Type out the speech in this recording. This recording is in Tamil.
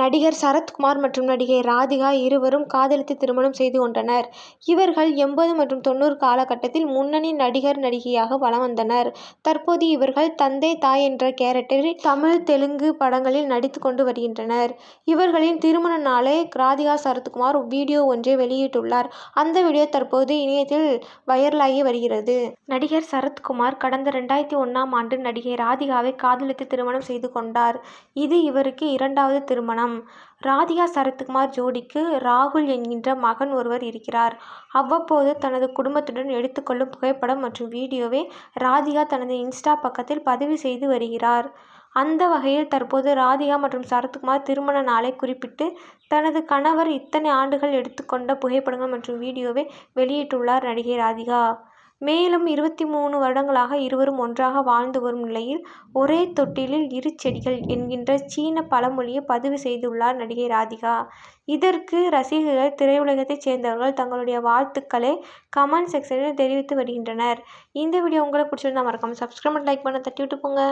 நடிகர் சரத்குமார் மற்றும் நடிகை ராதிகா இருவரும் காதலித்து திருமணம் செய்து கொண்டனர். இவர்கள் எண்பது மற்றும் தொண்ணூறு காலகட்டத்தில் முன்னணி நடிகர் நடிகையாக வலம் வந்தனர். தற்போது இவர்கள் தந்தை தாய் என்ற கேரக்டரில் தமிழ் தெலுங்கு படங்களில் நடித்து கொண்டு வருகின்றனர். இவர்களின் திருமண நாளை ராதிகா சரத்குமார் வீடியோ ஒன்றை வெளியிட்டுள்ளார். அந்த வீடியோ தற்போது இணையத்தில் வைரலாகி வருகிறது. நடிகர் சரத்குமார் கடந்த ரெண்டாயிரத்தி ஒன்றாம் ஆண்டு நடிகை ராதிகாவை காதலித்து திருமணம் செய்து கொண்டார். இது இவருக்கு இரண்டாவது திருமணம். ராதிகா சரத்குமார் ஜோடிக்கு ராகுல் என்கின்ற மகன் ஒருவர் இருக்கிறார். அவ்வப்போது தனது குடும்பத்துடன் எடுத்துக்கொள்ளும் புகைப்படம் மற்றும் வீடியோவை ராதிகா தனது இன்ஸ்டா பக்கத்தில் பதிவு செய்து வருகிறார். அந்த வகையில் தற்போது ராதிகா மற்றும் சரத்குமார் திருமண நாளை குறிப்பிட்டு தனது கணவர் இத்தனை ஆண்டுகள் எடுத்துக்கொண்ட புகைப்படங்கள் மற்றும் வீடியோவை வெளியிட்டுள்ளார் நடிகை ராதிகா. மேலும் இருபத்தி மூணு வருடங்களாக இருவரும் ஒன்றாக வாழ்ந்து வரும் நிலையில் ஒரே தொட்டிலில் இரு செடிகள் என்கின்ற சீன பழமொழியை பதிவு செய்துள்ளார் நடிகை ராதிகா. இதற்கு ரசிகர்கள் திரையுலகத்தைச் சேர்ந்தவர்கள் தங்களுடைய வாழ்த்துக்களை கமெண்ட் செக்ஷனில் தெரிவித்து வருகின்றனர். இந்த வீடியோ உங்களுக்கு பிடிச்சிருந்தா மறக்காமல் சப்ஸ்கிரைப் லைக் பண்ண தட்டி விட்டு போங்க.